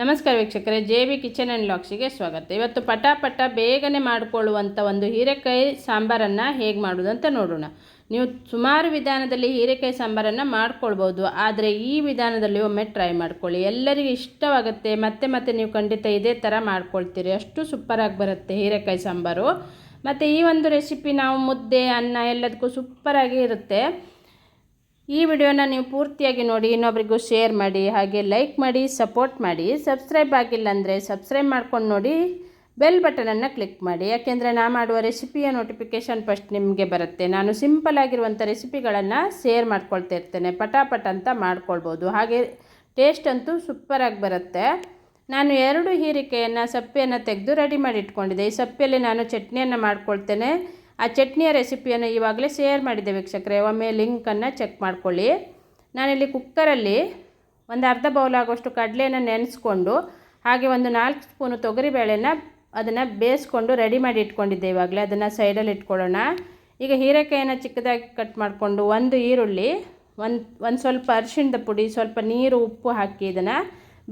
ನಮಸ್ಕಾರ ವೀಕ್ಷಕರೇ, J B kitchen and ಲಾಕ್ಸಿಗೆ ಸ್ವಾಗತ. ಇವತ್ತು ಪಟಾಪಟ ಬೇಗನೆ ಮಾಡಿಕೊಳ್ಳುವಂಥ ಒಂದು ಹೀರೆಕಾಯಿ ಸಾಂಬಾರನ್ನು ಹೇಗೆ ಮಾಡೋದು ಅಂತ ನೋಡೋಣ. ನೀವು ಸುಮಾರು ವಿಧಾನದಲ್ಲಿ ಹೀರೆಕಾಯಿ ಸಾಂಬಾರನ್ನು ಮಾಡ್ಕೊಳ್ಬೋದು, ಆದರೆ ಈ ವಿಧಾನದಲ್ಲಿ ಒಮ್ಮೆ ಟ್ರೈ ಮಾಡ್ಕೊಳ್ಳಿ. ಎಲ್ಲರಿಗೂ ಇಷ್ಟವಾಗುತ್ತೆ, ಮತ್ತೆ ಮತ್ತೆ ನೀವು ಖಂಡಿತ ಇದೇ ಥರ ಮಾಡ್ಕೊಳ್ತೀರಿ. ಅಷ್ಟು ಸೂಪರಾಗಿ ಬರುತ್ತೆ ಹೀರೆಕಾಯಿ ಸಾಂಬಾರು. ಮತ್ತು ಈ ಒಂದು ರೆಸಿಪಿ ನಾವು ಮುದ್ದೆ, ಅನ್ನ ಎಲ್ಲದಕ್ಕೂ ಸೂಪರಾಗಿ ಇರುತ್ತೆ. ಈ ವಿಡಿಯೋನ ನೀವು ಪೂರ್ತಿಯಾಗಿ ನೋಡಿ, ಇನ್ನೊಬ್ರಿಗೂ ಶೇರ್ ಮಾಡಿ, ಹಾಗೆ ಲೈಕ್ ಮಾಡಿ ಸಪೋರ್ಟ್ ಮಾಡಿ. ಸಬ್ಸ್ಕ್ರೈಬ್ ಆಗಿಲ್ಲ ಅಂದರೆ ಸಬ್ಸ್ಕ್ರೈಬ್ ಮಾಡ್ಕೊಂಡು ನೋಡಿ ಬೆಲ್ ಬಟನನ್ನು ಕ್ಲಿಕ್ ಮಾಡಿ. ಯಾಕೆಂದರೆ ನಾ ಮಾಡುವ ರೆಸಿಪಿಯ ನೋಟಿಫಿಕೇಷನ್ ಫಸ್ಟ್ ನಿಮಗೆ ಬರುತ್ತೆ. ನಾನು ಸಿಂಪಲ್ ಆಗಿರುವಂಥ ರೆಸಿಪಿಗಳನ್ನು ಶೇರ್ ಮಾಡ್ಕೊಳ್ತಾ ಇರ್ತೇನೆ. ಪಟಾಪಟ ಅಂತ ಮಾಡ್ಕೊಳ್ಬೋದು. ಹಾಗೆ ಟೇಸ್ಟ್ ಅಂತೂ ಸೂಪರಾಗಿ ಬರುತ್ತೆ. ನಾನು ಎರಡು ಹೀರಿಕೆಯನ್ನು ಸಪ್ಪೆಯನ್ನು ತೆಗೆದು ರೆಡಿ ಮಾಡಿ ಇಟ್ಕೊಂಡಿದ್ದೆ. ಈ ಸಪ್ಪೆಯಲ್ಲಿ ನಾನು ಚಟ್ನಿಯನ್ನು ಮಾಡ್ಕೊಳ್ತೇನೆ. ಆ ಚಟ್ನಿಯ ರೆಸಿಪಿಯನ್ನು ಇವಾಗಲೇ ಶೇರ್ ಮಾಡಿದ್ದೆ ವೀಕ್ಷಕರೇ. ಒಮ್ಮೆ ಲಿಂಕನ್ನು ಚೆಕ್ ಮಾಡ್ಕೊಳ್ಳಿ. ನಾನಿಲ್ಲಿ ಕುಕ್ಕರಲ್ಲಿ ಒಂದು ಅರ್ಧ ಬೌಲ್ ಆಗೋಷ್ಟು ಕಡಲೆಯನ್ನು ನೆನೆಸ್ಕೊಂಡು, ಹಾಗೆ ಒಂದು ನಾಲ್ಕು ಸ್ಪೂನು ತೊಗರಿಬೇಳೆನ ಅದನ್ನು ಬೇಯಿಸ್ಕೊಂಡು ರೆಡಿ ಮಾಡಿ ಇಟ್ಕೊಂಡಿದ್ದೆ ಇವಾಗಲೇ. ಅದನ್ನು ಸೈಡಲ್ಲಿ ಇಟ್ಕೊಳ್ಳೋಣ. ಈಗ ಹೀರೆಕಾಯನ್ನು ಚಿಕ್ಕದಾಗಿ ಕಟ್ ಮಾಡಿಕೊಂಡು ಒಂದು ಈರುಳ್ಳಿ, ಒಂದು ಒಂದು ಸ್ವಲ್ಪ ಅರಿಶಿಣದ ಪುಡಿ, ಸ್ವಲ್ಪ ನೀರು, ಉಪ್ಪು ಹಾಕಿ ಇದನ್ನು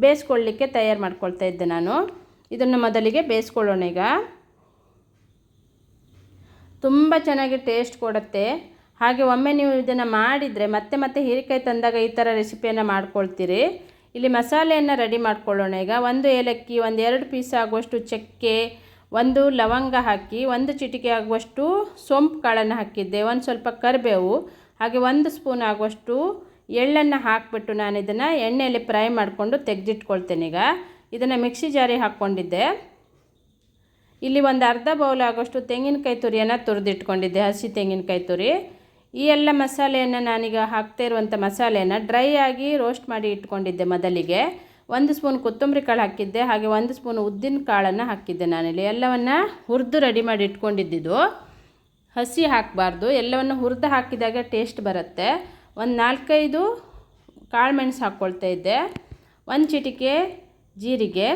ಬೇಯಿಸ್ಕೊಳ್ಳಿಕ್ಕೆ ತಯಾರು ಮಾಡ್ಕೊಳ್ತಾ ಇದ್ದೆ ನಾನು. ಇದನ್ನು ಮೊದಲಿಗೆ ಬೇಯಿಸ್ಕೊಳ್ಳೋಣ ಈಗ. ತುಂಬ ಚೆನ್ನಾಗಿ ಟೇಸ್ಟ್ ಕೊಡುತ್ತೆ. ಹಾಗೆ ಒಮ್ಮೆ ನೀವು ಇದನ್ನು ಮಾಡಿದರೆ ಮತ್ತೆ ಮತ್ತೆ ಹೀರೆಕಾಯಿ ತಂದಾಗ ಈ ಥರ ರೆಸಿಪಿಯನ್ನು ಮಾಡ್ಕೊಳ್ತೀರಿ. ಇಲ್ಲಿ ಮಸಾಲೆಯನ್ನು ರೆಡಿ ಮಾಡ್ಕೊಳ್ಳೋಣ. ಈಗ ಒಂದು ಏಲಕ್ಕಿ, ಒಂದು ಎರಡು ಪೀಸ್ ಆಗುವಷ್ಟು ಚಕ್ಕೆ, ಒಂದು ಲವಂಗ ಹಾಕಿ, ಒಂದು ಚಿಟಿಕೆ ಆಗುವಷ್ಟು ಸೋಂಪು ಕಾಳನ್ನು ಹಾಕಿದ್ದೆ, ಒಂದು ಸ್ವಲ್ಪ ಕರಿಬೇವು, ಹಾಗೆ ಒಂದು ಸ್ಪೂನ್ ಆಗುವಷ್ಟು ಎಳ್ಳನ್ನು ಹಾಕಿಬಿಟ್ಟು ನಾನು ಇದನ್ನು ಎಣ್ಣೆಯಲ್ಲಿ ಫ್ರೈ ಮಾಡಿಕೊಂಡು ತೆಗೆದಿಟ್ಕೊಳ್ತೇನೆ ಈಗ. ಇದನ್ನು ಮಿಕ್ಸಿ ಜಾರಿ ಹಾಕ್ಕೊಂಡಿದ್ದೆ. ಇಲ್ಲಿ ಒಂದು ಅರ್ಧ ಬೌಲ್ ಆಗೋಷ್ಟು ತೆಂಗಿನಕಾಯಿ ತುರಿಯನ್ನು ತುರಿದಿಟ್ಕೊಂಡಿದ್ದೆ, ಹಸಿ ತೆಂಗಿನಕಾಯಿ ತುರಿ. ಈ ಎಲ್ಲ ಮಸಾಲೆಯನ್ನು ನಾನೀಗ ಹಾಕ್ತಾ ಇರುವಂಥ ಮಸಾಲೆಯನ್ನು ಡ್ರೈ ಆಗಿ ರೋಸ್ಟ್ ಮಾಡಿ ಇಟ್ಕೊಂಡಿದ್ದೆ ಮೊದಲಿಗೆ. ಒಂದು ಸ್ಪೂನ್ ಕೊತ್ತಂಬರಿ ಕಾಳು ಹಾಕಿದ್ದೆ, ಹಾಗೆ ಒಂದು ಸ್ಪೂನ್ ಉದ್ದಿನ ಕಾಳನ್ನು ಹಾಕಿದ್ದೆ ನಾನಿಲ್ಲಿ. ಎಲ್ಲವನ್ನು ಹುರಿದು ರೆಡಿ ಮಾಡಿ ಇಟ್ಕೊಂಡಿದ್ದಿದ್ದು. ಹಸಿ ಹಾಕಬಾರ್ದು, ಎಲ್ಲವನ್ನು ಹುರಿದು ಹಾಕಿದಾಗ ಟೇಸ್ಟ್ ಬರುತ್ತೆ. ಒಂದು ನಾಲ್ಕೈದು ಕಾಳು ಮೆಣಸು ಹಾಕ್ಕೊಳ್ತಾ ಇದ್ದೆ. ಒಂದು ಚಿಟಿಕೆ ಜೀರಿಗೆ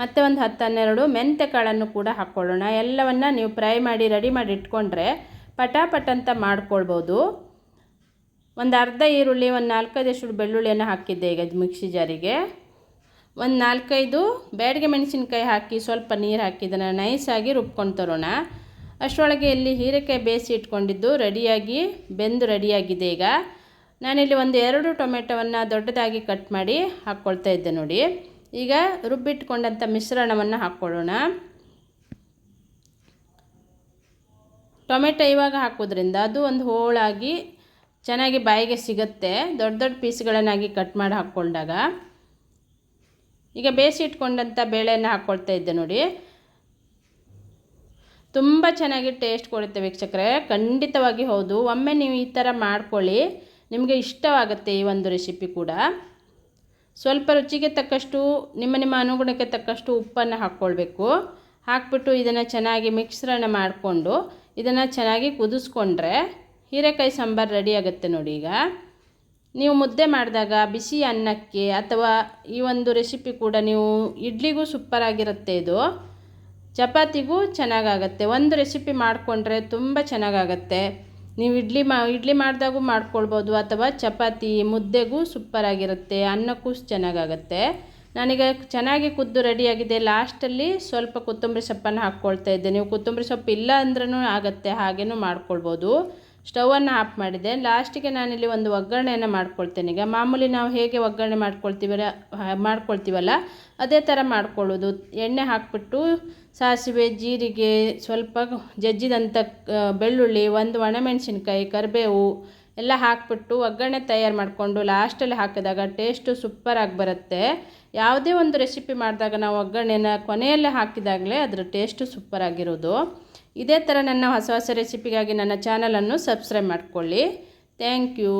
ಮತ್ತು ಒಂದು ಹತ್ತು ಹನ್ನೆರಡು ಮೆಂತ್ಯ ಕಾಳನ್ನು ಕೂಡ ಹಾಕ್ಕೊಳ್ಳೋಣ ಎಲ್ಲವನ್ನು ನೀವು ಫ್ರೈ ಮಾಡಿ, ರೆಡಿ ಮಾಡಿ ಇಟ್ಕೊಂಡ್ರೆ ಪಟಾಪಟ್ ಅಂತ ಮಾಡ್ಕೊಳ್ಬೋದು. ಒಂದು ಅರ್ಧ ಈರುಳ್ಳಿ, ಒಂದು ನಾಲ್ಕೈದಷ್ಟು ಬೆಳ್ಳುಳ್ಳಿಯನ್ನು ಹಾಕಿದ್ದೆ ಈಗ ಮಿಕ್ಸಿ ಜಾರಿಗೆ. ಒಂದು ನಾಲ್ಕೈದು ಬೇಡಿಗೆ ಮೆಣಸಿನ್ಕಾಯಿ ಹಾಕಿ ಸ್ವಲ್ಪ ನೀರು ಹಾಕಿ ಇದನ್ನು ನೈಸಾಗಿ ರುಬ್ಕೊಂಡು ತರೋಣ. ಅಷ್ಟರೊಳಗೆ ಇಲ್ಲಿ ಹೀರೆಕಾಯಿ ಬೇಯಿಸಿ ಇಟ್ಕೊಂಡಿದ್ದು ರೆಡಿಯಾಗಿ, ಬೆಂದು ರೆಡಿಯಾಗಿದೆ ಈಗ. ನಾನಿಲ್ಲಿ ಒಂದು ಎರಡು ಟೊಮೆಟೊವನ್ನು ದೊಡ್ಡದಾಗಿ ಕಟ್ ಮಾಡಿ ಹಾಕ್ಕೊಳ್ತಾ ಇದ್ದೆ ನೋಡಿ. ಈಗ ರುಬ್ಬಿಟ್ಕೊಂಡಂಥ ಮಿಶ್ರಣವನ್ನು ಹಾಕ್ಕೊಳ್ಳೋಣ. ಟೊಮೆಟೊ ಇವಾಗ ಹಾಕೋದ್ರಿಂದ ಅದು ಒಂದು ಹೋಳಾಗಿ ಚೆನ್ನಾಗಿ ಬಾಯಿಗೆ ಸಿಗುತ್ತೆ. ದೊಡ್ಡ ದೊಡ್ಡ ಪೀಸ್ಗಳನ್ನಾಗಿ ಕಟ್ ಮಾಡಿ ಹಾಕ್ಕೊಂಡಾಗ. ಈಗ ಬೇಯಿಸಿ ಇಟ್ಕೊಂಡಂಥ ಬೇಳೆಯನ್ನು ಹಾಕ್ಕೊಳ್ತಾ ಇದ್ದೆ ನೋಡಿ. ತುಂಬ ಚೆನ್ನಾಗಿ ಟೇಸ್ಟ್ ಕೊಡುತ್ತೆ ವೀಕ್ಷಕರೆ. ಖಂಡಿತವಾಗಿ ಹೌದು. ಒಮ್ಮೆ ನೀವು ಈ ಥರ ಮಾಡ್ಕೊಳ್ಳಿ. ನಿಮಗೆ ಇಷ್ಟವಾಗುತ್ತೆ ಈ ಒಂದು ರೆಸಿಪಿ ಕೂಡ. ಸ್ವಲ್ಪ ರುಚಿಗೆ ತಕ್ಕಷ್ಟು, ನಿಮ್ಮ ನಿಮ್ಮ ಅನುಗುಣಕ್ಕೆ ತಕ್ಕಷ್ಟು ಉಪ್ಪನ್ನು ಹಾಕ್ಕೊಳ್ಬೇಕು. ಹಾಕ್ಬಿಟ್ಟು ಇದನ್ನು ಚೆನ್ನಾಗಿ ಮಿಶ್ರಣ ಮಾಡಿಕೊಂಡು, ಇದನ್ನು ಚೆನ್ನಾಗಿ ಕುದಿಸ್ಕೊಂಡ್ರೆ ಹೀರೆಕಾಯಿ ಸಾಂಬಾರು ರೆಡಿ ಆಗುತ್ತೆ ನೋಡಿ ಈಗ. ನೀವು ಮುದ್ದೆ ಮಾಡಿದಾಗ ಬಿಸಿ ಅನ್ನಕ್ಕೆ ಅಥವಾ ಈ ಒಂದು ರೆಸಿಪಿ ಕೂಡ ನೀವು ಇಡ್ಲಿಗೂ ಸೂಪರಾಗಿರುತ್ತೆ ಇದು. ಚಪಾತಿಗೂ ಚೆನ್ನಾಗಾಗತ್ತೆ. ಒಂದು ರೆಸಿಪಿ ಮಾಡಿಕೊಂಡ್ರೆ ತುಂಬ ಚೆನ್ನಾಗಾಗತ್ತೆ. ನೀವು ಇಡ್ಲಿ ಮಾ, ಇಡ್ಲಿ ಮಾಡಿದಾಗೂ ಮಾಡ್ಕೊಳ್ಬೋದು ಅಥವಾ ಚಪಾತಿ ಮುದ್ದೆಗೂ ಸೂಪ್ಪರಾಗಿರುತ್ತೆ ಅನ್ನಕ್ಕೂ ಚೆನ್ನಾಗಾಗತ್ತೆ. ನನಗೆ ಚೆನ್ನಾಗಿ ಕುದ್ದು ರೆಡಿಯಾಗಿದೆ ಲಾಸ್ಟಲ್ಲಿ ಸ್ವಲ್ಪ ಕೊತ್ತಂಬರಿ ಸೊಪ್ಪನ್ನು ಹಾಕ್ಕೊಳ್ತಾ ಇದ್ದೆ. ನೀವು ಕೊತ್ತಂಬರಿ ಸೊಪ್ಪು ಇಲ್ಲ ಅಂದ್ರೂ ಆಗುತ್ತೆ, ಹಾಗೇನೂ ಮಾಡ್ಕೊಳ್ಬೋದು. ಸ್ಟವನ್ನು ಆಫ್ ಮಾಡಿದೆ. ಲಾಸ್ಟಿಗೆ ನಾನಿಲ್ಲಿ ಒಂದು ಒಗ್ಗರಣೆಯನ್ನು ಮಾಡ್ಕೊಳ್ತೇನೆ. ಈಗ ಮಾಮೂಲಿ ನಾವು ಹೇಗೆ ಒಗ್ಗರಣೆ ಮಾಡ್ಕೊಳ್ತೀವಲ್ಲ ಮಾಡ್ಕೊಳ್ತೀವಲ್ಲ, ಅದೇ ಥರ ಮಾಡ್ಕೊಳ್ಳೋದು. ಎಣ್ಣೆ ಹಾಕ್ಬಿಟ್ಟು ಸಾಸಿವೆ, ಜೀರಿಗೆ, ಸ್ವಲ್ಪ ಜಜ್ಜಿದಂಥ ಬೆಳ್ಳುಳ್ಳಿ, ಒಂದು ಒಣಮೆಣಸಿನ್ಕಾಯಿ, ಕರಿಬೇವು ಎಲ್ಲ ಹಾಕ್ಬಿಟ್ಟು ಒಗ್ಗರಣೆ ತಯಾರು ಮಾಡಿಕೊಂಡು ಲಾಸ್ಟಲ್ಲಿ ಹಾಕಿದಾಗ ಟೇಸ್ಟು ಸೂಪರಾಗಿ ಬರುತ್ತೆ. ಯಾವುದೇ ಒಂದು ರೆಸಿಪಿ ಮಾಡಿದಾಗ ನಾವು ಒಗ್ಗರಣೆನ ಕೊನೆಯಲ್ಲೇ ಹಾಕಿದಾಗಲೇ ಅದರ ಟೇಸ್ಟು ಸೂಪರಾಗಿರೋದು ಇದೇ ಥರ ನನ್ನ ಹೊಸ ಹೊಸ ರೆಸಿಪಿಗಾಗಿ ನನ್ನ ಚಾನಲನ್ನು ಸಬ್ಸ್ಕ್ರೈಬ್ ಮಾಡಿಕೊಳ್ಳಿ. Thank you